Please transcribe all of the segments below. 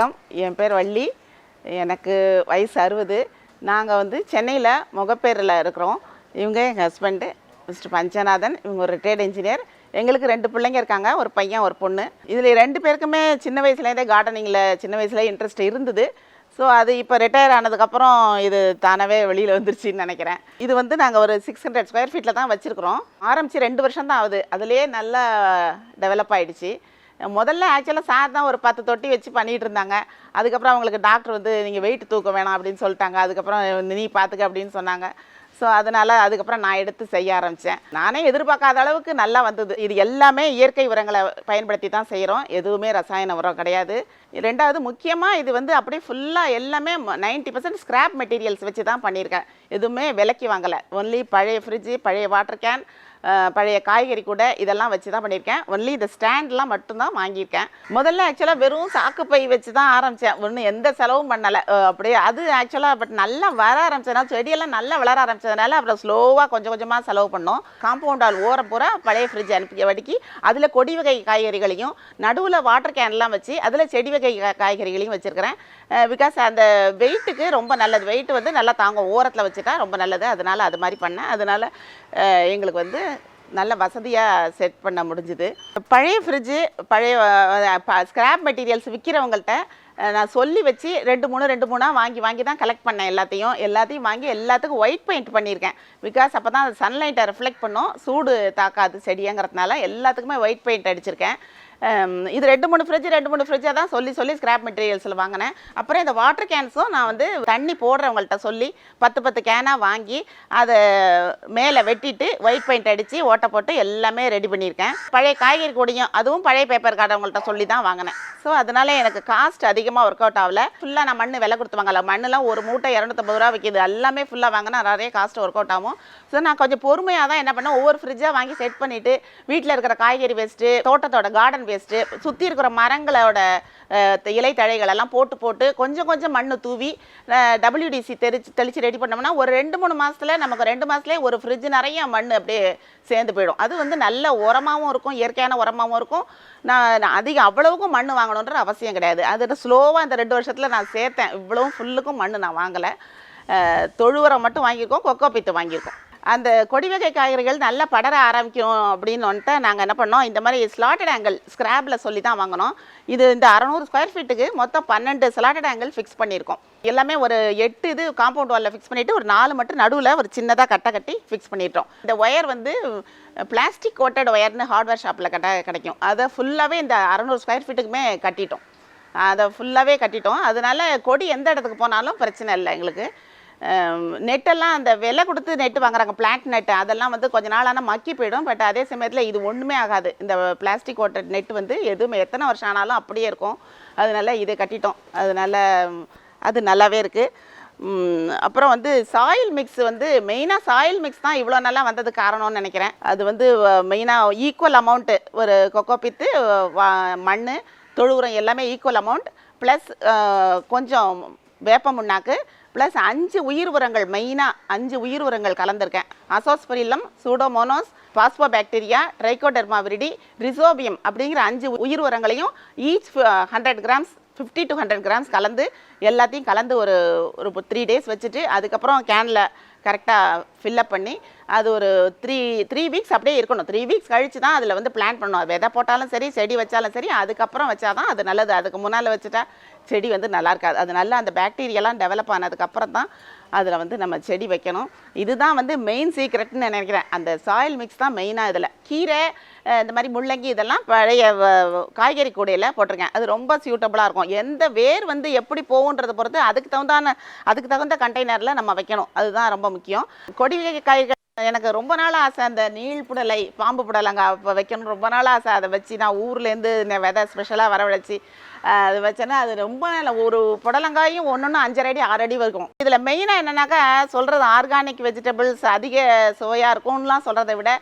வணக்கம். என் பேர் வள்ளி. எனக்கு வயசு அறுபது. நாங்கள் வந்து சென்னையில் முகப்பேரில் இருக்கிறோம். இவங்க எங்கள் ஹஸ்பண்டு மிஸ்டர் பஞ்சநாதன். இவங்க ஒரு ரிட்டையர்ட் இன்ஜினியர் எங்களுக்கு ரெண்டு பிள்ளைங்க இருக்காங்க. ஒரு பையன் ஒரு பொண்ணு. இதில் ரெண்டு பேருக்குமே சின்ன வயசுலேருந்தே கார்டனிங்கில் சின்ன வயசுல இன்ட்ரெஸ்ட் இருந்தது. ஸோ அது இப்போ ரிட்டையர் ஆனதுக்கப்புறம் இது தானாகவே வெளியில் வந்துருச்சுன்னு நினைக்கிறேன். இது வந்து நாங்கள் ஒரு சிக்ஸ் ஹண்ட்ரட் ஸ்கொயர் ஃபீட்டில் தான் வச்சுருக்குறோம். ஆரம்பித்து ரெண்டு வருஷம் தான் ஆகுது. அதுலேயே நல்லா டெவலப் ஆகிடுச்சு முதல்ல ஆக்சுவலாக சார் தான் ஒரு பத்து தொட்டி வச்சு பண்ணிகிட்டு இருந்தாங்க. அதுக்கப்புறம் அவங்களுக்கு டாக்டர் வந்து நீங்கள் வெயிட் தூக்க வேணாம் அப்படின்னு சொல்லிட்டாங்க. அதுக்கப்புறம் நீ பார்த்துக்க அப்படின்னு சொன்னாங்க. ஸோ அதனால் அதுக்கப்புறம் நான் எடுத்து செய்ய ஆரம்பித்தேன் நானே எதிர்பார்க்காத அளவுக்கு நல்லா வந்தது. இது எல்லாமே இயற்கை உரங்களை பயன்படுத்தி தான் செய்கிறோம் எதுவுமே ரசாயன உரம் கிடையாது. ரெண்டாவது முக்கியமாக இது வந்து அப்படியே ஃபுல்லாக எல்லாமே நைன்ட்டி பர்சன்ட் ஸ்க்ராப் மெட்டீரியல்ஸ் வச்சு தான் பண்ணியிருக்கேன். எதுவுமே விலக்கி வாங்கலை. ஒன்லி பழைய ஃப்ரிட்ஜு பழைய வாட்டர் கேன் பழைய காய்கறி கூட இதெல்லாம் வச்சு தான் பண்ணியிருக்கேன். ஒன்லி இந்த ஸ்டாண்ட்லாம் மட்டும்தான் வாங்கியிருக்கேன். முதல்ல ஆக்சுவலாக வெறும் சாக்கு பை வச்சு தான் ஆரம்பித்தேன் ஒன்றும் எந்த செலவும் பண்ணலை. அப்படியே அது ஆக்சுவலாக பட் நல்லா வர ஆரம்பிச்சதுனால செடியெல்லாம் நல்லா வளர ஆரம்பிச்சதுனால அப்புறம் ஸ்லோவாக கொஞ்சம் கொஞ்சமாக செலவு பண்ணோம். காம்பவுண்ட் ஆல் ஓரம் பூரா பழைய ஃப்ரிட்ஜ் அனுப்பி வடிக்கி அதில் கொடி வகை காய்கறிகளையும் நடுவில் வாட்டர் கேன்லாம் வச்சு அதில் செடி வகை காய்கறிகளையும் வச்சுருக்கிறேன். பிகாஸ் அந்த வெயிட்டுக்கு ரொம்ப நல்லது. வெயிட் வந்து நல்லா தாங்கும். ஓரத்தில் வச்சுட்டா ரொம்ப நல்லது. அதனால் அது மாதிரி பண்ணேன். அதனால் எங்களுக்கு வந்து நல்ல வசதியாக செட் பண்ண முடிஞ்சுது. பழைய ஃப்ரிட்ஜு பழைய ஸ்கிராப் மெட்டீரியல்ஸ் விற்கிறவங்கள்ட்ட நான் சொல்லி வச்சு ரெண்டு மூணு ரெண்டு மூணாக வாங்கி வாங்கி தான் கலெக்ட் பண்ணேன் எல்லாத்தையும். எல்லாத்தையும் வாங்கி எல்லாத்துக்கும் ஒயிட் பெயிண்ட் பண்ணியிருக்கேன். பிகாஸ் அப்போ தான் சன்லைட்டை ரிஃப்ளெக்ட் பண்ணும். சூடு தாக்காது செடியங்கிறதுனால எல்லாத்துக்குமே ஒயிட் பெயிண்ட் அடிச்சிருக்கேன். இது ரெண்டு மூணு ஃப்ரிட்ஜ் ரெண்டு மூணு ஃப்ரிட்ஜாக தான் சொல்லி சொல்லி ஸ்கிராப் மெட்டீரியல்ஸில் வாங்கினேன். அப்புறம் இந்த வாட்டர் கேன்ஸும் நான் வந்து தண்ணி போடுறவங்கள்ட்ட சொல்லி பத்து பத்து கேனாக வாங்கி அதை மேலே வெட்டிட்டு ஒயிட் பெயிண்ட் அடித்து ஓட்டை போட்டு எல்லாமே ரெடி பண்ணியிருக்கேன். பழைய காய்கறி கூடையும் அதுவும் பழைய பேப்பர் கார்டவங்கள்ட்ட சொல்லி தான் வாங்கினேன். ஸோ அதனால எனக்கு காஸ்ட் அதிகமாக ஒர்க் அவுட் ஆகல. ஃபுல்லாக நான் மண் விலை கொடுத்து வாங்கல மண்ணெலாம் ஒரு மூட்டை இரநூத்தம்பது ரூபா விற்கிது எல்லாமே ஃபுல்லாக வாங்கினா நிறைய காஸ்ட் ஒர்க் அவுட் ஆகும். ஸோ நான் கொஞ்சம் பொறுமையாக தான் என்ன பண்ணேன் ஒவ்வொரு ஃப்ரிட்ஜாக வாங்கி செட் பண்ணிவிட்டு வீட்டில் இருக்கிற காய்கறி வேஸ்ட்டு தோட்டத்தோட கார்டன் வேஸ்ட்டு சுற்றி இருக்கிற மரங்களோட த- இலை தழைகள் எல்லாம் போட்டு போட்டு கொஞ்சம் கொஞ்சம் மண்ணு தூவி டபிள்யூடிசி தெளிச்சு தெளித்து ரெடி பண்ணோம்னா ஒரு ரெண்டு மூணு மாதத்தில் நமக்கு ரெண்டு மாதத்துலேயே ஒரு ஃப்ரிட்ஜ் நிறைய மண் அப்படியே சேர்ந்து போயிடும். அது வந்து நல்ல உரமாகவும் இருக்கும் இயற்கையான உரமாகவும் இருக்கும். நான் அதிகம் அவ்வளவுக்கும் மண் வாங்கணுன்ற அவசியம் கிடையாது. அது ஸ்லோவாக இந்த ரெண்டு வருஷத்தில் நான் சேர்த்தேன். இவ்வளவும் ஃபுல்லுக்கும் மண் நான் வாங்கலை. தொழு உரம் மட்டும் வாங்கியிருக்கோம் கொக்கோ பித்து வாங்கியிருக்கோம். அந்த கொடி வகை காய்கறிகள் நல்லா படர ஆரம்பிக்கும் அப்படின்னு வந்துட்டு நாங்கள் என்ன பண்ணோம் இந்த மாதிரி ஸ்லாட்டட் ஆங்கிள் ஸ்கிராப்பில் சொல்லி தான் வாங்கினோம். இது இந்த அறநூறு ஸ்கொயர் ஃபீட்டுக்கு மொத்தம் பன்னெண்டு ஸ்லாட்டட் ஆங்கிள் ஃபிக்ஸ் பண்ணியிருக்கோம். எல்லாமே ஒரு எட்டு இது காம்பவுண்ட் வாலில் ஃபிக்ஸ் பண்ணிவிட்டு ஒரு நாலு மட்டும் நடுவில் ஒரு சின்னதாக கட்டை கட்டி ஃபிக்ஸ் பண்ணிட்டோம். இந்த ஒயர் வந்து பிளாஸ்டிக் கோட்டட் ஒயர்னு ஹார்ட்வேர் ஷாப்பில் கட்ட கிடைக்கும். அதை ஃபுல்லாகவே இந்த அறநூறு ஸ்கொயர் ஃபீட்டுக்குமே கட்டிட்டோம். அதை ஃபுல்லாகவே கட்டிட்டோம். அதனால கொடி எந்த இடத்துக்கு போனாலும் பிரச்சனை இல்லை எங்களுக்கு. நெட்டெல்லாம் அந்த விலை கொடுத்து நெட்டு வாங்குறாங்க பிளான்ட் நெட்டு அதெல்லாம் வந்து கொஞ்ச நாள் ஆனால் மக்கி போயிடும். பட் அதே சமயத்தில் இது ஒன்றுமே ஆகாது. இந்த பிளாஸ்டிக் ஓட்ட நெட் வந்து எதுவுமே எத்தனை வருஷம் ஆனாலும் அப்படியே இருக்கும். அதனால இதை கட்டிட்டோம். அதனால அது நல்லாவே இருக்குது அப்புறம் வந்து சாயில் மிக்ஸ் வந்து மெயினாக சாயில் மிக்ஸ் தான் இவ்வளோ நல்லா வந்தது காரணம்னு நினைக்கிறேன். அது வந்து மெயினாக ஈக்குவல் அமௌண்ட்டு ஒரு கொக்கோ பித்து மண் தொழு உரம் எல்லாமே ஈக்குவல் அமௌண்ட் ப்ளஸ் கொஞ்சம் வேப்ப முன்னாக்கு ப்ளஸ் அஞ்சு உயிர் உரங்கள் மெயினாக அஞ்சு உயிர் உரங்கள் கலந்துருக்கேன். Azospirillum pseudomonas phosphobacteria trichoderma rhizobium அப்படிங்கிற அஞ்சு உயிர் உரங்களையும் each hundred grams fifty to hundred grams கலந்து எல்லாத்தையும் கலந்து ஒரு ஒரு த்ரீ டேஸ் வச்சுட்டு அதுக்கப்புறம் கேனில் கரெக்டாக ஃபில்லப் பண்ணி அது ஒரு த்ரீ த்ரீ வீக்ஸ் அப்படியே இருக்கணும். த்ரீ வீக்ஸ் கழிச்சு தான் அதில் வந்து பிளான் பண்ணணும் விதை போட்டாலும் சரி செடி வச்சாலும் சரி அதுக்கப்புறம் வச்சா தான் அது நல்லது. அதுக்கு முன்னால் வச்சுட்டா செடி வந்து நல்லா இருக்காது. அது நல்லா அந்த பாக்டீரியாலாம் டெவலப் ஆனதுக்கப்புறம் தான் அதில் வந்து நம்ம செடி வைக்கணும். இதுதான் வந்து மெயின் சீக்ரெட்னு நினைக்கிறேன். அந்த சாயில் மிக்ஸ் தான் மெயினாக இதில். கீரை இந்த மாதிரி முள்ளங்கி இதெல்லாம் பழைய வ- காய்கறி கூடையில் போட்டிருக்கேன். அது ரொம்ப சூட்டபுளாக இருக்கும். எந்த வேர் வந்து எப்படி போகுன்றதை பொறுத்து அதுக்கு தகுந்தான அதுக்கு தகுந்த கண்டெய்னரில் நம்ம வைக்கணும். அதுதான் ரொம்ப முக்கியம். கொடி காய்கறி எனக்கு ரொம்ப நாள் ஆசை அந்த நீள் புடலை பாம்பு புடலைங்க அப்போ வைக்கணும் ரொம்ப நாள் ஆசை. அதை வச்சு நான் ஊர்லேருந்து விதை ஸ்பெஷலாக வரவழைச்சி அது வச்சேன்னா அது ரொம்ப நல்ல ஒரு புடலங்காயும் ஒன்று ஒன்று அஞ்சரை அடி ஆறு அடி இருக்கும் இதில் மெயினாக என்னன்னாக்கா சொல்கிறது ஆர்கானிக் வெஜிடபிள்ஸ் அதிக சுவையாக இருக்கும்லாம் சொல்கிறத விட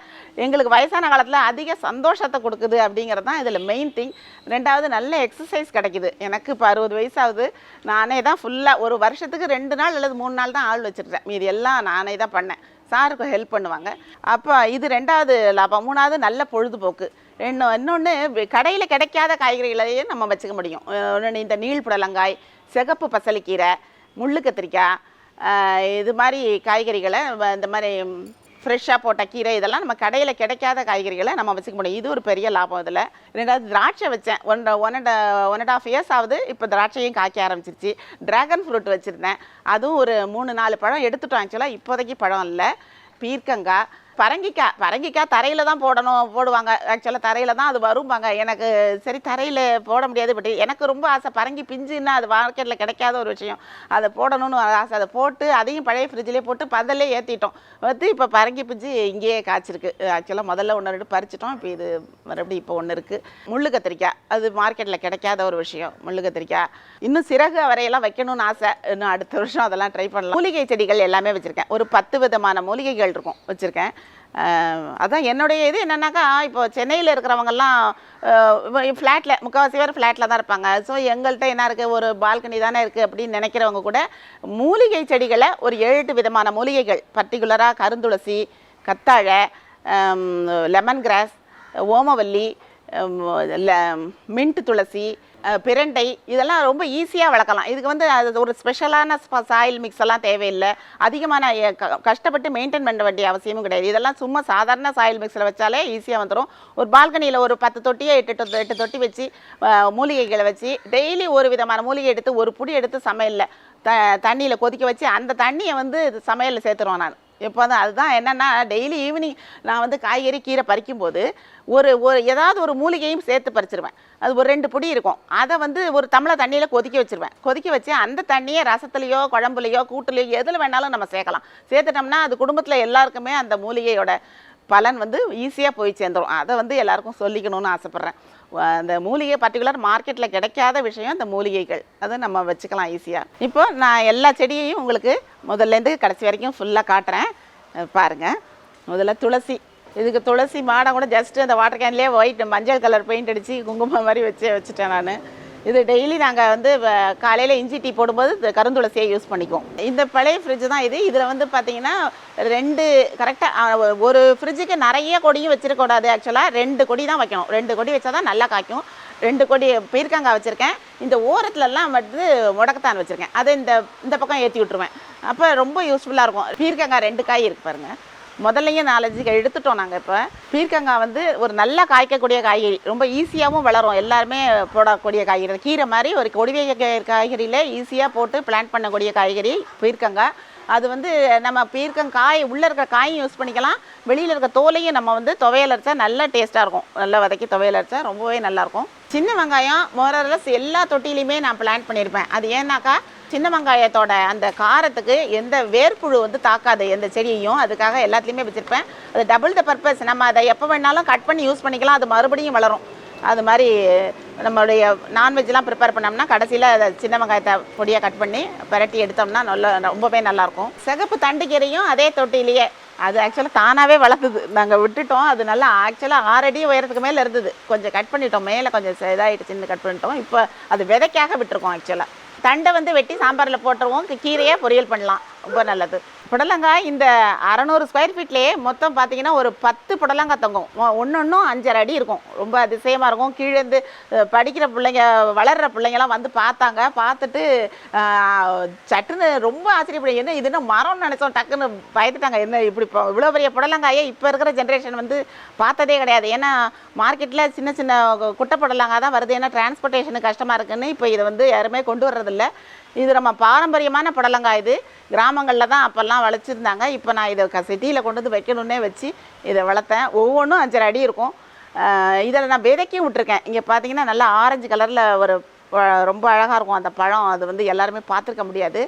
எங்களுக்கு வயசான காலத்தில் அதிக சந்தோஷத்தை கொடுக்குது அப்படிங்கிறது தான் இதில் மெயின் திங் ரெண்டாவது நல்ல எக்ஸசைஸ் கிடைக்குது. எனக்கு இப்போ அறுபது வயசாகுது. நானே தான் ஃபுல்லாக ஒரு வருஷத்துக்கு ரெண்டு நாள் அல்லது மூணு நாள் தான் ஆள் வச்சுருக்கேன். மீதி எல்லாம் நானே தான் பண்ணேன். சாருக்கு ஹெல்ப் பண்ணுவாங்க. அப்போ இது ரெண்டாவது லாபம். மூணாவது நல்ல பொழுதுபோக்கு. இன்னும் இன்னொன்று கடையில் கிடைக்காத காய்கறிகளையே நம்ம வச்சுக்க முடியும். இன்னொன்று இந்த நீள் புடலங்காய் சிகப்பு பசலிக்கீரை முள்ளு கத்திரிக்காய் இது மாதிரி காய்கறிகளை வ- இந்த மாதிரி ஃப்ரெஷ்ஷாக போட்ட கீரை இதெல்லாம் நம்ம கடையில் கிடைக்காத காய்கறிகளை நம்ம வச்சுக்க முடியும். இது ஒரு பெரிய லாபம் இதில். ரெண்டாவது திராட்சை வச்சேன். One one and one and half years ஆகுது. இப்போ திராட்சையும் காய்க்க ஆரம்பிச்சிருச்சு. ட்ராகன் ஃப்ரூட் வச்சுருந்தேன். அதுவும் ஒரு மூணு நாலு பழம் எடுத்துட்டோம் ஆக்சுவலாக இப்போதைக்கு பழம் இல்லை. பீர்க்கங்காய் பரங்கிக்காய் பரங்கிக்காய் தரையில் தான் போடணும் போடுவாங்க. ஆக்சுவலாக தரையில் தான் அது வரும்பாங்க. எனக்கு சரி தரையில் போட முடியாது பட் எனக்கு ரொம்ப ஆசை. பரங்கி பிஞ்சுன்னா அது மார்க்கெட்டில் கிடைக்காத ஒரு விஷயம். அதை போடணும்னு ஆசை. அதை போட்டு அதையும் பழைய ஃப்ரிட்ஜ்லேயே போட்டு பதல்லே ஏற்றிட்டோம் வந்து இப்போ பரங்கி பிஞ்சு இங்கேயே காய்ச்சிருக்கு. ஆக்சுவலாக முதல்ல ஒன்று ரெண்டு பறிச்சிட்டோம். இப்போ இது மறுபடியும் இப்போ ஒன்று இருக்குது முள்ளு கத்திரிக்காய். அது மார்க்கெட்டில் கிடைக்காத ஒரு விஷயம். முள்ளு கத்திரிக்காய். இன்னும் சிறகு வரையெல்லாம் வைக்கணும்னு ஆசை. இன்னும் அடுத்த வருஷம் அதெல்லாம் ட்ரை பண்ணலாம். மூலிகை செடிகள் எல்லாமே வச்சுருக்கேன். ஒரு பத்து விதமான மூலிகைகள் இருக்கும். வச்சுருக்கேன். அதான் என்னுடைய இது என்னென்னாக்கா இப்போ சென்னையில் இருக்கிறவங்கெல்லாம் ஃப்ளாட்டில் முக்கால்வாசி பேர் ஃப்ளாட்டில் தான் இருப்பாங்க. ஸோ எங்கள்கிட்ட என்ன இருக்குது ஒரு பால்கனி தானே இருக்குது அப்படின்னு நினைக்கிறவங்க கூட மூலிகை செடிகளை ஒரு ஏழு எட்டு விதமான மூலிகைகள். பர்டிகுலராக கருந்துளசி கத்தாழை லெமன் கிராஸ் ஓமவல்லி மின்ட்டு துளசி பிரண்டை இதெல்லாம் ரொம்ப ஈஸியாக வளர்க்கலாம். இதுக்கு வந்து அது ஒரு ஸ்பெஷலான சாயில் மிக்ஸ் எல்லாம் தேவையில்லை. அதிகமான க- கஷ்டப்பட்டு மெயின்டைன் பண்ண வேண்டிய அவசியமும் கிடையாது. இதெல்லாம் சும்மா சாதாரண சாயில் மிக்ஸில் வச்சாலே ஈஸியாக வந்துடும் ஒரு பால்கனியில் ஒரு பத்து தொட்டியை எட்டு எட்டு தொட்டி வச்சு மூலிகைகளை வச்சு டெய்லி ஒரு விதமான மூலிகை எடுத்து ஒரு புடி எடுத்து சமையலில் த தண்ணியில் கொதிக்க வச்சு அந்த தண்ணியை வந்து சமையலில் சேர்த்துருவேன் நான். இப்போ வந்து அதுதான் என்னென்னா டெய்லி ஈவினிங் நான் வந்து காய்கறி கீரை பறிக்கும்போது ஒரு ஒரு ஏதாவது ஒரு மூலிகையும் சேர்த்து பறிச்சிருவேன். அது ஒரு ரெண்டு பொடி இருக்கும். அதை வந்து ஒரு தமிழை தண்ணியில் கொதிக்க வச்சுருவேன். கொதிக்க வச்சு அந்த தண்ணியை ரசத்துலேயோ குழம்புலையோ கூட்டுலையோ எதில் வேணாலும் நம்ம சேர்க்கலாம். சேர்த்துட்டோம்னா அது குடும்பத்தில் எல்லாருக்குமே அந்த மூலிகையோட பலன் வந்து ஈஸியாக போய் சேர்ந்துரும். அதை வந்து எல்லாருக்கும் சொல்லிக்கணும்னு ஆசைப்பட்றேன். அந்த மூலிகை பர்டிகுலர் மார்க்கெட்டில் கிடைக்காத விஷயம் அந்த மூலிகைகள். அதை நம்ம வச்சுக்கலாம் ஈஸியாக இப்போ நான் எல்லா செடியையும் உங்களுக்கு முதல்லேருந்து கடைசி வரைக்கும் ஃபுல்லாக காட்டுறேன். பாருங்கள் முதல்ல துளசி. இதுக்கு துளசி மாடம் கூட ஜஸ்ட்டு அந்த வாட்டர் கேன்லேயே ஒயிட் மஞ்சள் கலர் பெயிண்ட் அடித்து குங்குமம் மாதிரி வச்சு வச்சுட்டேன் நான். இது டெய்லி நாங்கள் வந்து காலையில் இஞ்சி டீ போடும்போது கருந்துளசியை யூஸ் பண்ணிக்குவோம். இந்த பழைய ஃப்ரிட்ஜ் தான் இது. இதில் வந்து பார்த்தீங்கன்னா ரெண்டு கரெக்டாக ஒரு ஃப்ரிட்ஜுக்கு நிறைய கொடியும் வச்சிருக்கக்கூடாது ஆக்சுவலாக ரெண்டு கொடி தான் வைக்கணும். ரெண்டு கொடி வச்சா தான் நல்லா காய்க்கும். ரெண்டு கொடி பீர்க்கங்காய் வச்சுருக்கேன். இந்த ஓரத்துலலாம் வந்து முடக்கத்தான் வச்சுருக்கேன். அதை இந்த இந்த பக்கம் ஏற்றி விட்ருவேன் அப்போ ரொம்ப யூஸ்ஃபுல்லாக இருக்கும். பீர்க்கங்காய் ரெண்டு காய் இருக்கு பாருங்கள் முதல்லையும் நாலஞ்சு எடுத்துட்டோம் நாங்கள் இப்போ. பீர்க்கங்காய் வந்து ஒரு நல்லா காய்க்கக்கூடிய காய்கறி. ரொம்ப ஈஸியாகவும் வளரும். எல்லாருமே போடக்கூடிய காய்கறி. கீரை மாதிரி ஒரு கொடிவை காய்கறியில் ஈஸியாக போட்டு பிளான்ட் பண்ணக்கூடிய காய்கறி பீர்க்கங்காய். அது வந்து நம்ம பீர்க்கங்காய் உள்ளே இருக்கிற காயும் யூஸ் பண்ணிக்கலாம். வெளியில் இருக்க தோலையும் நம்ம வந்து துவையல் அரைச்சா நல்ல டேஸ்ட்டாக இருக்கும். நல்லா வதக்கி துவையல் அரைச்சா ரொம்பவே நல்லாயிருக்கும் சின்ன வெங்காயம் மோரலஸ் எல்லா தொட்டிலையுமே நான் பிளான் பண்ணியிருப்பேன் அது ஏன்னாக்கா சின்ன வெங்காயத்தோட அந்த காரத்துக்கு எந்த வேர்ப்புழு வந்து தாக்காது எந்த செடியையும். அதுக்காக எல்லாத்துலேயுமே வச்சுருப்பேன். அது டபுள் த பர்பஸ் நம்ம அதை எப்போ வேணாலும் கட் பண்ணி யூஸ் பண்ணிக்கலாம். அது மறுபடியும் வளரும். அது மாதிரி நம்மளுடைய நான்வெஜ்லாம் ப்ரிப்பேர் பண்ணோம்னா கடைசியில் அதை சின்ன வெங்காயத்தை பொடியாக கட் பண்ணி பிரட்டி எடுத்தோம்னா நல்ல ரொம்பவே நல்லாயிருக்கும் சிகப்பு தண்டுக்கீரையும் அதே தொட்டிலேயே அது ஆக்சுவலாக தானாகவே வளர்த்துது. நாங்கள் விட்டுட்டோம். அது நல்லா ஆக்சுவலாக ஆறடி உயரத்துக்கு மேலே இருந்தது. கொஞ்சம் கட் பண்ணிட்டோம். மேலே கொஞ்சம் இதாகிடுச்சுன்னு கட் பண்ணிட்டோம். இப்போ அது விதைக்காக விட்டுருக்கோம் ஆக்சுவலாக தண்டை வந்து வெட்டி சாம்பாரில் போட்டுருவோம். கீரையே பொரியல் பண்ணலாம். ரொம்ப நல்லது. புடலங்காய் இந்த அறநூறு ஸ்கொயர் ஃபீட்லேயே மொத்தம் பார்த்தீங்கன்னா ஒரு பத்து புடலங்காய் தொங்கும். ஒன்று ஒன்றும் அஞ்சரை அடி இருக்கும். ரொம்ப அதிசயமாக இருக்கும். கீழேருந்து படிக்கிற பிள்ளைங்க வளர்கிற பிள்ளைங்கலாம் வந்து பார்த்தாங்க. பார்த்துட்டு சட்டுன்னு ரொம்ப ஆச்சரியப்படும். என்ன இது என்ன மரம்னு நினச்சோம். டக்குன்னு பயந்துட்டாங்க. என்ன இப்படி இப்போ இவ்வளோ பெரிய புடலங்காயை இப்போ இருக்கிற ஜென்ரேஷன் வந்து பார்த்ததே கிடையாது. ஏன்னா மார்க்கெட்டில் சின்ன சின்ன குட்டை புடலங்காய் தான் வருது. ஏன்னா டிரான்ஸ்போர்ட்டேஷனுக்கு கஷ்டமாக இருக்குன்னு இப்போ இதை வந்து யாருமே கொண்டு வர்றதில்ல. இது நம்ம பாரம்பரியமான புடலங்காய் இது. கிராமங்களில் தான் அப்போல்லாம் வளர்ச்சிருந்தாங்க. இப்போ நான் இதை சிட்டியில் கொண்டு வந்து வைக்கணுன்னே வச்சு இதை வளர்த்தேன். ஒவ்வொன்றும் அஞ்சரை அடி இருக்கும். இதில் நான் விதைக்கும் விட்டுருக்கேன். இங்கே பார்த்தீங்கன்னா நல்லா ஆரஞ்சு கலரில் ஒரு ரொம்ப அழகாக இருக்கும். அந்த பழம் அது வந்து எல்லாருமே பார்த்துருக்க முடியாது.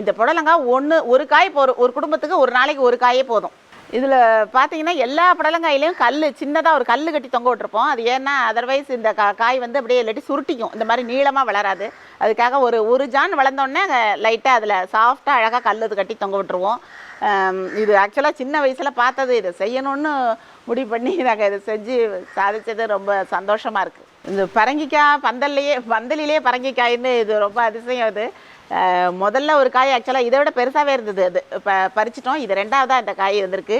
இந்த புடலங்காய் ஒன்று ஒரு காய் இப்போ ஒரு ஒரு குடும்பத்துக்கு ஒரு நாளைக்கு ஒரு காயே போதும். இதில் பார்த்தீங்கன்னா எல்லா புடலங்காயிலையும் கல் சின்னதாக ஒரு கல் கட்டி தொங்க விட்டுருப்போம். அது ஏன்னா அதர்வைஸ் இந்த கா காய் வந்து அப்படியே இல்லாட்டி சுருட்டிக்கும். இந்த மாதிரி நீளமாக வளராது. அதுக்காக ஒரு ஒரு ஜான் வளர்ந்தோடனே லைட்டாக அதில் சாஃப்டாக அழகாக கல் இது கட்டி தொங்க விட்டுருவோம். இது ஆக்சுவலாக சின்ன வயசில் பார்த்தது. இதை செய்யணும்னு முடிவு பண்ணி நாங்கள் இதை செஞ்சு சாதித்தது ரொம்ப சந்தோஷமாக இருக்குது இந்த பரங்கிக்காய் பந்தல்லையே பந்தலிலே பரங்கிக்காயின்னு இது ரொம்ப அதிசயம் அது. முதல்ல ஒரு காய் ஆக்சுவலாக இதை விட பெருசாகவே இருந்தது. அது ப பறிச்சிட்டோம். இது ரெண்டாவதாக இந்த காய் இருந்திருக்கு.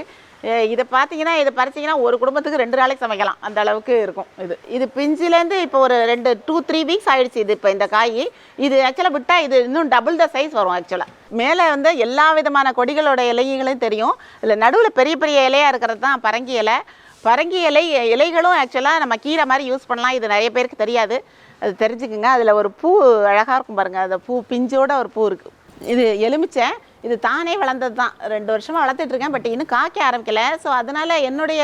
இதை பார்த்தீங்கன்னா இதை பறிச்சிங்கன்னா ஒரு குடும்பத்துக்கு ரெண்டு நாளைக்கு சமைக்கலாம். அந்த அளவுக்கு இருக்கும் இது. இது பிஞ்சிலேருந்து இப்போ ஒரு ரெண்டு டூ த்ரீ வீக்ஸ் ஆயிடுச்சு இது இப்போ இந்த காய். இது ஆக்சுவலாக விட்டால் இது இன்னும் டபுள் த சைஸ் வரும் ஆக்சுவலாக மேலே வந்து எல்லா விதமான கொடிகளோட இலைகளையும் தெரியும். இதில் நடுவில் பெரிய பெரிய இலையாக இருக்கிறது தான் பரங்கி இலை. பரங்கி இலை இலைகளும் ஆக்சுவலாக நம்ம கீரை மாதிரி யூஸ் பண்ணலாம். இது நிறைய பேருக்கு தெரியாது. அது தெரிஞ்சுக்குங்க. அதில் ஒரு பூ அழகாக இருக்கும் பாருங்கள் அந்த பூ பிஞ்சோட ஒரு பூ இருக்குது இது எலுமிச்சை. இது தானே வளர்ந்தது தான். ரெண்டு வருஷமாக வளர்த்துட்ருக்கேன் பட் இன்னும் காய்க்க ஆரம்பிக்கல. ஸோ அதனால் என்னுடைய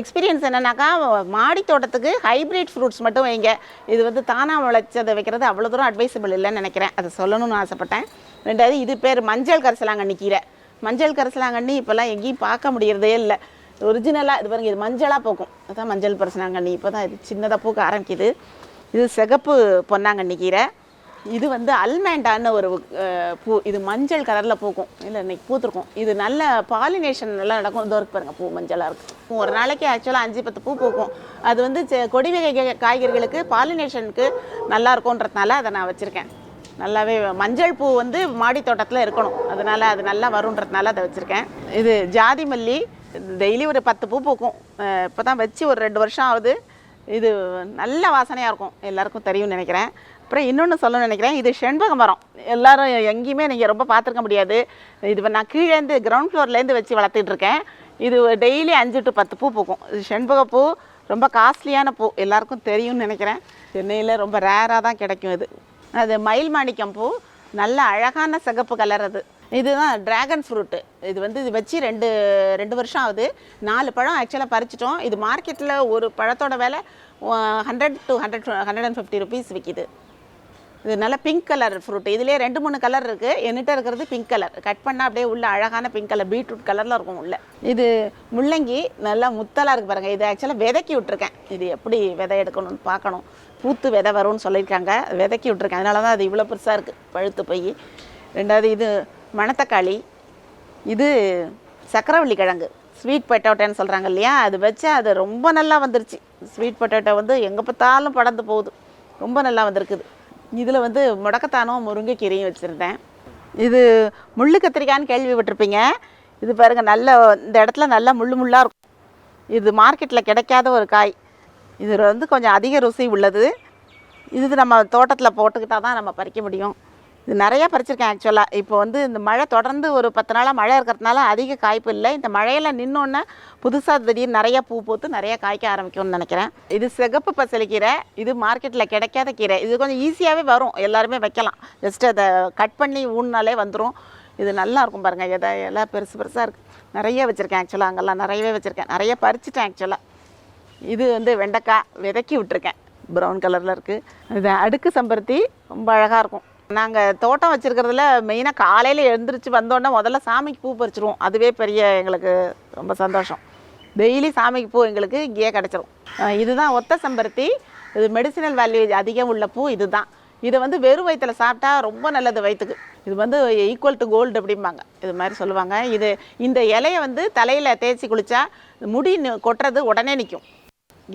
எக்ஸ்பீரியன்ஸ் என்னென்னாக்கா மாடி தோட்டத்துக்கு ஹைப்ரிட் ஃப்ரூட்ஸ் மட்டும் வைங்க. இது வந்து தானாக விளைச்சதை வைக்கிறது அவ்வளோ தூரம் அட்வைசபிள் இல்லைன்னு நினைக்கிறேன். அதை சொல்லணும்னு ஆசைப்பட்டேன். ரெண்டாவது இது பேர் மஞ்சள் கரிசலாங்கண்ணி கீரை. மஞ்சள் கரிசலாங்கண்ணி இப்போல்லாம் எங்கேயும் பார்க்க முடியறதே இல்லை. ஒரிஜினலாக இது பாருங்கள் இது மஞ்சளாக பூக்கும் அதான் மஞ்சள் பரிசலாங்கண்ணி இப்போ தான் இது சின்னதாக பூக்க ஆரம்பிக்குது. இது சிகப்பு பொன்னாங்கண்ணி கீரை. இது வந்து அல்மேண்டான்னு ஒரு பூ இது மஞ்சள் கலரில் பூக்கும். இல்லை இன்னைக்கு பூத்துருக்கும். இது நல்ல பாலினேஷன் நல்லா நடக்கும். இதோ இருக்கு பாருங்கள் பூ மஞ்சளாக இருக்கும் ஒரு நாளைக்கு ஆக்சுவலாக அஞ்சு பத்து பூ பூக்கும். அது வந்து செ- கொடி வகை காய்கறிகளுக்கு பாலினேஷனுக்கு நல்லா இருக்கும்ன்றதுனால அதை நான் வச்சுருக்கேன். நல்லாவே மஞ்சள் பூ வந்து மாடி தோட்டத்தில் இருக்கணும். அதனால் அது நல்லா வரும்ன்றதுனால அதை வச்சுருக்கேன். இது ஜாதி மல்லி டெய்லி ஒரு பத்து பூ பூக்கும். இப்போ தான் வச்சு ஒரு ரெண்டு வருஷம் ஆகுது. இது நல்ல வாசனையாக இருக்கும். எல்லாருக்கும் தெரியும்னு நினைக்கிறேன். அப்புறம் இன்னொன்று சொல்லணும்னு நினைக்கிறேன். இது செண்பக மரம் எல்லாரும் எங்கேயுமே நீங்கள் ரொம்ப பார்த்துருக்க முடியாது. இது நான் கீழேருந்து கிரவுண்ட் ஃப்ளோர்லேருந்து வச்சு வளர்த்துட்டு இருக்கேன். இது டெய்லி அஞ்சு டு பத்து பூ பூக்கும். இது செண்பக பூ ரொம்ப காஸ்ட்லியான பூ. எல்லாருக்கும் தெரியும்னு நினைக்கிறேன். சென்னையில் ரொம்ப ரேராக தான் கிடைக்கும் இது. அது மயில் மாணிக்கம் பூ. நல்ல அழகான சிகப்பு கலர் அது. இதுதான் டிராகன் ஃப்ரூட்டு இது வந்து இது வச்சு ரெண்டு ரெண்டு வருஷம் ஆகுது. நாலு பழம் ஆக்சுவலாக பறிச்சிட்டோம். இது மார்க்கெட்டில் ஒரு பழத்தோட விலை hundred to hundred hundred and fifty rupees விற்கிது இது நல்ல பிங்க் கலர் ஃப்ரூட் இதுலேயே ரெண்டு மூணு கலர் இருக்குது என்கிட்ட இருக்கிறது பிங்க் கலர் கட் பண்ணால் அப்படியே உள்ள அழகான பிங்க் கலர் பீட்ரூட் கலரில் இருக்கும் உள்ள. இது முள்ளங்கி நல்லா முத்தலாக இருக்குது பாருங்கள் இது ஆக்சுவலாக விதக்கி விட்ருக்கேன் இது எப்படி விதை எடுக்கணும்னு பார்க்கணும். பூத்து விதை வரும்னு சொல்லியிருக்காங்க. விதக்கி விட்ருக்கேன் அதனால தான் அது இவ்வளோ பெருசாக இருக்குது பழுத்து போய். ரெண்டாவது இது மணத்தக்காளி. இது சக்கரவள்ளி கிழங்கு. ஸ்வீட் பொட்டோட்டோன்னு சொல்கிறாங்க இல்லையா? அது வச்சு அது ரொம்ப நல்லா வந்துருச்சு. ஸ்வீட் பொட்டேட்டோ வந்து எங்கே பார்த்தாலும் படந்து போகுது. ரொம்ப நல்லா வந்திருக்குது. இதில் வந்து முடக்கத்தானும் முருங்கைக்கீரையும் வச்சுருந்தேன். இது முள்ளு கத்திரிக்காய்ன்னு கேள்விப்பட்டிருப்பீங்க. இது பாருங்கள் நல்ல இந்த இடத்துல நல்லா முள்ளு முள்ளாக இருக்கும். இது மார்க்கெட்டில் கிடைக்காத ஒரு காய். இது வந்து கொஞ்சம் அதிக ருசி உள்ளது. இது நம்ம தோட்டத்தில் போட்டுக்கிட்டால் தான் நம்ம பறிக்க முடியும். இது நிறையா பறிச்சிருக்கேன் ஆக்சுவலாக இப்போ வந்து இந்த மழை தொடர்ந்து ஒரு பத்து நாளாக மழை இருக்கிறதுனால அதிக காய்ப்பு இல்லை. இந்த மழையில் நின்னோன்னே புதுசாக திடீர்னு நிறையா பூ பூத்து நிறையா காய்க்க ஆரம்பிக்கும்னு நினைக்கிறேன். இது சிகப்பு பசலிக்கீரை இது மார்க்கெட்டில் கிடைக்காத கீரை. இது கொஞ்சம் ஈஸியாகவே வரும். எல்லாருமே வைக்கலாம். ஜஸ்ட் அதை கட் பண்ணி ஊன்னாலே வந்துடும் இது நல்லா இருக்கும் பாருங்கள் எதை எல்லாம் பெருசு பெருசாக இருக்குது நிறைய வச்சுருக்கேன் ஆக்சுவலாக அங்கெல்லாம் நிறையவே வச்சுருக்கேன். நிறைய பறிச்சிட்டேன் ஆக்சுவலாக இது வந்து வெண்டைக்காய் விதைக்கி விட்டுருக்கேன். ப்ரௌன் கலரில் இருக்குது இது அடுக்கு சம்பருத்தி. ரொம்ப அழகாக இருக்கும். நாங்கள் தோட்டம் வச்சுருக்கிறதுல மெயினாக காலையில் எழுந்திரிச்சு வந்தோடனே முதல்ல சாமிக்கு பூ பறிச்சிருவோம். அதுவே பெரிய எங்களுக்கு ரொம்ப சந்தோஷம். டெய்லி சாமிக்கு பூ எங்களுக்கு இங்கேயே கிடச்சிரும். இதுதான் ஒத்த செம்பருத்தி. இது மெடிசினல் வேல்யூ அதிகம் உள்ள பூ இதுதான். இதை வந்து வெறும் வயிற்றுல சாப்பிட்டா ரொம்ப நல்லது வயிற்றுக்கு இது வந்து ஈக்குவல் டு கோல்டு அப்படிம்பாங்க. இது மாதிரி சொல்லுவாங்க. இது இந்த இலையை வந்து தலையில் தேய்ச்சி குளித்தா முடி கொட்டுறது உடனே நிற்கும்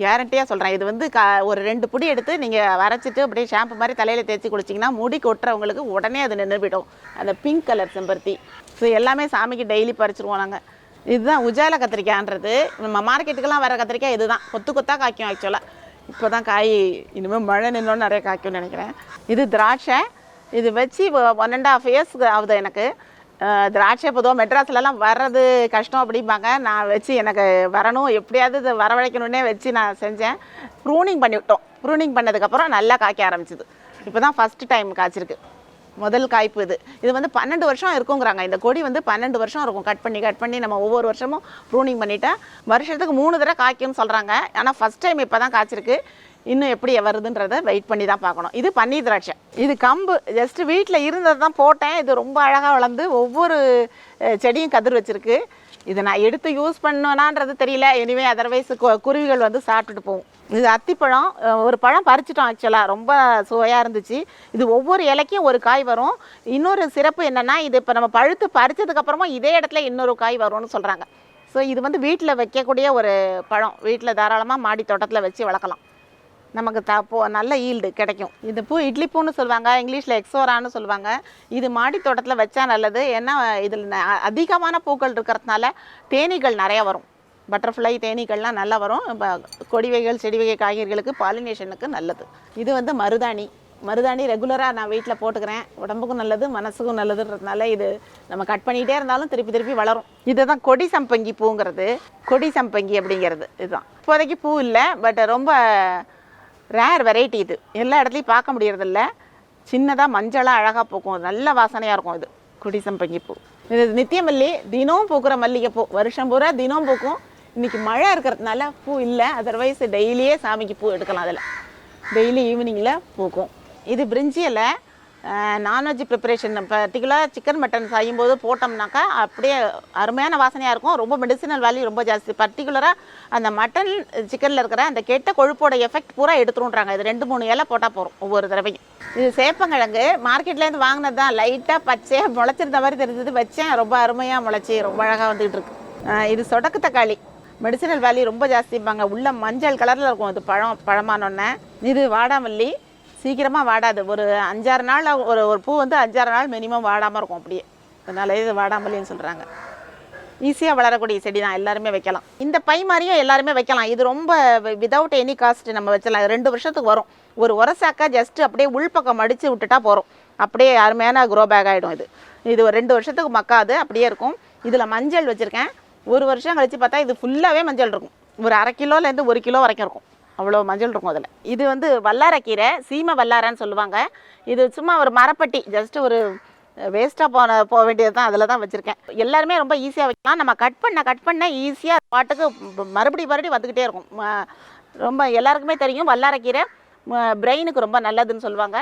கேரண்டியாக சொல்கிறேன் இது வந்து கா ஒரு ரெண்டு புடி எடுத்து நீங்கள் வரைச்சிட்டு அப்படியே ஷாம்பு மாதிரி தலையில் தேய்ச்சி குளிச்சிங்கன்னா முடி கொட்டுறவங்களுக்கு உடனே அது நின்று போயிடும் அந்த பிங்க் கலர் செம்பருத்தி. ஸோ எல்லாமே சாமிக்கு டெய்லி பறிச்சிருவோம் நாங்கள் இதுதான் உஜால கத்திரிக்காய்ன்றது. நம்ம மார்க்கெட்டுக்கெல்லாம் வர கத்திரிக்காய் இதுதான். கொத்து கொத்தாக காய்க்கும் ஆக்சுவலாக இப்போ தான் காய் இனிமேல் மழை நின்னோன்னு நிறைய காய்க்கும்னு நினைக்கிறேன். இது திராட்சை. இது வச்சு ஒன் அண்ட் ஆஃப் இயர்ஸ் ஆகுது எனக்கு. திராட்சை பொதுவாக மெட்ராஸ்லலாம் வர்றது கஷ்டம் அப்படிம்பாங்க. நான் வச்சு எனக்கு வரணும். எப்படியாவது இதை வரவழைக்கணுன்னே வச்சு நான் செஞ்சேன். ப்ரூனிங் பண்ணிவிட்டோம். ப்ரூனிங் பண்ணதுக்கப்புறம் நல்லா காய்க்க ஆரம்பிச்சிது. இப்போ தான் ஃபஸ்ட்டு டைம் காய்ச்சிருக்கு. முதல் காய்ப்பு இது. இது வந்து பன்னெண்டு வருஷம் இருக்குங்கிறாங்க. இந்த கொடி வந்து பன்னெண்டு வருஷம் இருக்கும். கட் பண்ணி கட் பண்ணி நம்ம ஒவ்வொரு வருஷமும் ப்ரூனிங் பண்ணிட்டா வருஷத்துக்கு மூணு தடவை காய்க்கும்னு சொல்கிறாங்க ஆனால் ஃபஸ்ட் டைம் இப்போ தான் காய்ச்சிருக்கு. இன்னும் எப்படி வருதுன்றதை வெயிட் பண்ணி தான் பார்க்கணும். இது பன்னீர் திராட்சை. இது கம்பு ஜஸ்ட் வீட்டில் இருந்தது தான் போட்டேன். இது ரொம்ப அழகாக வளர்ந்து ஒவ்வொரு செடியும் கதிர் வச்சுருக்கு. இதை நான் எடுத்து யூஸ் பண்ணுவேனான்றது தெரியல. எனிவே அதர்வைஸ் குருவிகள் வந்து சாப்பிட்டுட்டு போகும். இது அத்திப்பழம். ஒரு பழம் பறிச்சிட்டோம் ஆக்சுவலாக ரொம்ப சுவையாக இருந்துச்சு. இது ஒவ்வொரு இலைக்கும் ஒரு காய் வரும். இன்னொரு சிறப்பு என்னென்னா இது இப்போ நம்ம பழுத்து பறித்ததுக்கப்புறமா இதே இடத்துல இன்னொரு காய் வரும்னு சொல்கிறாங்க ஸோ இது வந்து வீட்டில் வைக்கக்கூடிய ஒரு பழம். வீட்டில் தாராளமாக மாடி தோட்டத்தில் வச்சு வளர்க்கலாம். நமக்கு த போ நல்ல ஈல்டு கிடைக்கும். இது பூ இட்லி பூன்னு சொல்லுவாங்க இங்கிலீஷில் எக்ஸோரான்னு சொல்லுவாங்க. இது மாடி தோட்டத்தில் வச்சா நல்லது. ஏன்னா இதில் ந- அதிகமான பூக்கள் இருக்கிறதுனால தேனீகள் நிறையா வரும். பட்டர்ஃப்ளை தேனீக்கள்லாம் நல்லா வரும். இப்போ கொடி வகைகள் செடி வகை காய்கறிகளுக்கு பாலினேஷனுக்கு நல்லது. இது வந்து மருதாணி. மருதாணி ரெகுலராக நான் வீட்டில் போட்டுக்கிறேன். உடம்புக்கும் நல்லது மனசுக்கும் நல்லதுன்றதுனால இது நம்ம கட் பண்ணிகிட்டே இருந்தாலும் திருப்பி திருப்பி வளரும். இதுதான் கொடி சம்பங்கி பூங்கிறது. கொடி சம்பங்கி அப்படிங்கிறது. இதுதான். இப்போதைக்கு பூ இல்லை பட் ரொம்ப ரேர் வெரைட்டி இது. எல்லா இடத்துலையும் பார்க்க முடியறதில்ல. சின்னதாக மஞ்சளாக அழகாக பூக்கும். நல்ல வாசனையாக இருக்கும் இது. குடிசம்பங்கி பூ. இது நித்தியமல்லி தினமும் பூக்கிற மல்லிகைப்பூ. வருஷம் பூரா தினமும் பூக்கும். இன்றைக்கி மழை இருக்கிறதுனால பூ இல்லை. அதர்வைஸ் டெய்லியே சாமிக்கு பூ எடுக்கலாம் அதில். டெய்லி ஈவினிங்கில் பூக்கும். இது பிரிஞ்சி இலை non veg preparation particular chicken mutton செய்யும்போது போட்டோம்னாக்கா அப்படியே அருமையான வாசனையாக இருக்கும். ரொம்ப மெடிசினல் வேல்யூ ரொம்ப ஜாஸ்தி. பர்டிகுலராக அந்த மட்டன் சிக்கனில் இருக்கிற அந்த கெட்ட கொழுப்போட எஃபெக்ட் பூரா எடுத்துருன்றாங்க இது ரெண்டு மூணு இலை போட்டால் போதும் ஒவ்வொரு தடவையும். இது சேப்பங்கிழங்கு. மார்க்கெட்லேருந்து வாங்கினது தான் லைட்டாக பச்சையாக முளைச்சிருந்த மாதிரி தெரிஞ்சது. வச்சேன். ரொம்ப அருமையாக முளைச்சி ரொம்ப அழகாக வந்துகிட்டு இருக்கு. இது சொடக்கு தக்காளி. மெடிசினல் வேல்யூ ரொம்ப ஜாஸ்திப்பாங்க உள்ள மஞ்சள் கலரில் இருக்கும். இது பழம் பழமானோன்னே. இது வாடாமல்லி. சீக்கிரமாக வாடாது. ஒரு அஞ்சாறு நாள் ஒரு ஒரு பூ வந்து அஞ்சாறு நாள் மினிமம் வாடாமல் இருக்கும் அப்படியே. அதனால இது வாடாமல்லின்னு சொல்கிறாங்க ஈஸியாக வளரக்கூடிய செடி தான். எல்லாருமே வைக்கலாம். இந்த பை மாதிரியும் எல்லாருமே வைக்கலாம். இது ரொம்ப விதவுட் எனி காஸ்ட் நம்ம வச்சலாம் ரெண்டு வருஷத்துக்கு வரும். ஒரு உரசாக்கா ஜஸ்ட் அப்படியே உள்பக்கம் மடித்து விட்டுட்டா போகிறோம் அப்படியே அருமையான க்ரோ பேக் ஆகிடும் இது. இது ஒரு ரெண்டு வருஷத்துக்கு மக்காது. அப்படியே இருக்கும். இதில் மஞ்சள் வச்சுருக்கேன். ஒரு வருஷம் கழித்து பார்த்தா இது ஃபுல்லாகவே மஞ்சள் இருக்கும். ஒரு அரை கிலோலேருந்து ஒரு கிலோ வரைக்கும் இருக்கும். அவ்வளோ மஞ்சள் இருக்கும் அதில். இது வந்து வல்லாரக்கீரை சீமை வல்லாரன்னு சொல்லுவாங்க. இது சும்மா ஒரு மரப்பட்டி ஜஸ்ட் ஒரு வேஸ்ட்டாக போன போக வேண்டியது தான் அதில் தான் வச்சுருக்கேன். எல்லாருமே ரொம்ப ஈஸியாக வைக்கலாம். நம்ம கட் பண்ண கட் பண்ண ஈஸியாக பாட்டுக்கு மறுபடியும் மறுபடி மறுபடி வந்துக்கிட்டே இருக்கும் ரொம்ப எல்லாருக்குமே தெரியும் வல்லாரக்கீரை பிரெயினுக்கு ரொம்ப நல்லதுன்னு சொல்லுவாங்க.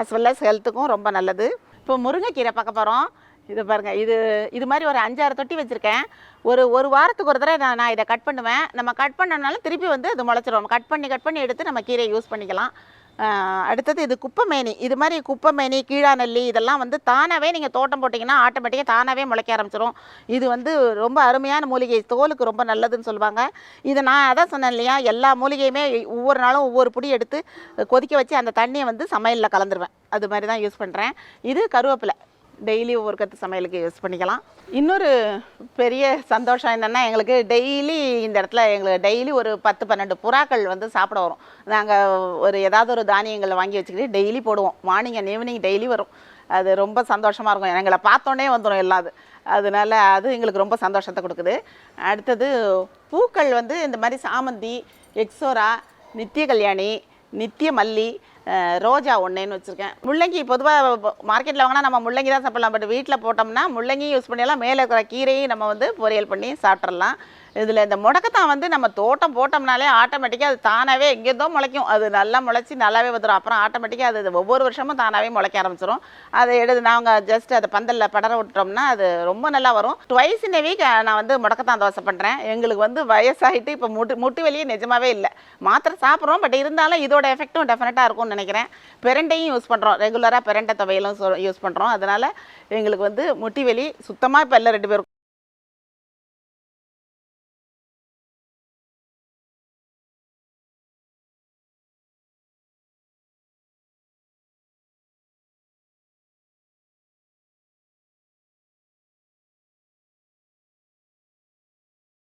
அஸ் வெல் அஸ் ஹெல்த்துக்கும் ரொம்ப நல்லது. இப்போ முருங்கைக்கீரை பார்க்க போகிறோம் இது பாருங்கள் இது இது மாதிரி ஒரு அஞ்சாறு தொட்டி வச்சுருக்கேன். ஒரு ஒரு வாரத்துக்கு ஒரு தடவை நான் நான் இதை கட் பண்ணுவேன். நம்ம கட் பண்ணனாலும் திருப்பி வந்து இது முளைச்சிரும். கட் பண்ணி கட் பண்ணி எடுத்து நம்ம கீரையை யூஸ் பண்ணிக்கலாம். அடுத்தது இது குப்பைமேனி இது மாதிரி குப்பைமேனி கீழாநெல்லி இதெல்லாம் வந்து தானாகவே நீங்கள் தோட்டம் போட்டிங்கன்னா ஆட்டோமேட்டிக்காக தானாகவே முளைக்க ஆரம்பிச்சிடும் இது வந்து ரொம்ப அருமையான மூலிகை. தோலுக்கு ரொம்ப நல்லதுன்னு சொல்லுவாங்க. இதை நான் அதான் சொன்னேன் இல்லையா எல்லா மூலிகையுமே ஒவ்வொரு நாளும் ஒவ்வொரு புடி எடுத்து கொதிக்க வச்சு அந்த தண்ணியை வந்து சமையலில் கலந்துருவேன். அது மாதிரி தான் யூஸ் பண்ணுறேன் இது கருவேப்பிலை. டெய்லி ஒவ்வொரு கற்று சமையலுக்கு யூஸ் பண்ணிக்கலாம். இன்னொரு பெரிய சந்தோஷம் என்னென்னா எங்களுக்கு டெய்லி இந்த இடத்துல எங்களுக்கு டெய்லி ஒரு பத்து பன்னெண்டு புறாக்கள் வந்து சாப்பிட வரும். நாங்கள் ஒரு ஏதாவது ஒரு தானியங்களை வாங்கி வச்சுக்கிட்டு டெய்லி போடுவோம். மார்னிங் அண்ட் ஈவினிங் டெய்லி வரும். அது ரொம்ப சந்தோஷமாக இருக்கும். எங்களை பார்த்தோன்னே வந்துடும் எல்லாது அதனால அது எங்களுக்கு ரொம்ப சந்தோஷத்தை கொடுக்குது. அடுத்தது பூக்கள் வந்து இந்த மாதிரி சாமந்தி எக்ஸோரா நித்திய கல்யாணி நித்திய மல்லி ரோஜா ஒன்றேன்னு வச்சுருக்கேன். முள்ளங்கி பொதுவாக மார்க்கெட்டில் வாங்கினா நம்ம முள்ளங்கி தான் சாப்பிட்லாம். பட் வீட்டில் போட்டோம்னா முள்ளங்கியும் யூஸ் பண்ணிடலாம். மேலே இருக்கிற கீரையும் நம்ம வந்து பொரியல் பண்ணி சாப்பிட்றலாம் இதில் இந்த முடக்கத்தான் வந்து நம்ம தோட்டம் போட்டோம்னாலே ஆட்டோமேட்டிக்காக அது தானாகவே எங்கேருந்தோ முளைக்கும். அது நல்லா முளைச்சி நல்லாவே வந்துடும் அப்புறம் ஆட்டோமேட்டிக்காக அது ஒவ்வொரு வருஷமும் தானாகவே முளைக்க ஆரம்பிச்சிடும் அதை எடுத்து நாங்கள் ஜஸ்ட் அதை பந்தலில் படர விட்டோம்னா அது ரொம்ப நல்லா வரும். ட்வைஸ் இன் வீக் நான் வந்து முடக்கத்தான் தோசை பண்ணுறேன் எங்களுக்கு வந்து வயசாகிட்டு இப்போ முட்டு முட்டு வலியே நிஜமாவே இல்லை. மாத்திரை சாப்பிட்றோம் பட் இருந்தாலும் இதோட எஃபெக்ட்டும் டெஃபினட்டாக இருக்கும்னு நினைக்கிறேன். பெரண்டையும் யூஸ் பண்ணுறோம் ரெகுலராக பெரண்டை துவையலும் யூஸ் பண்ணுறோம் அதனால் எங்களுக்கு வந்து முட்டி வெளி சுத்தமாக இப்போ இல்லை ரெண்டு பேருக்கும்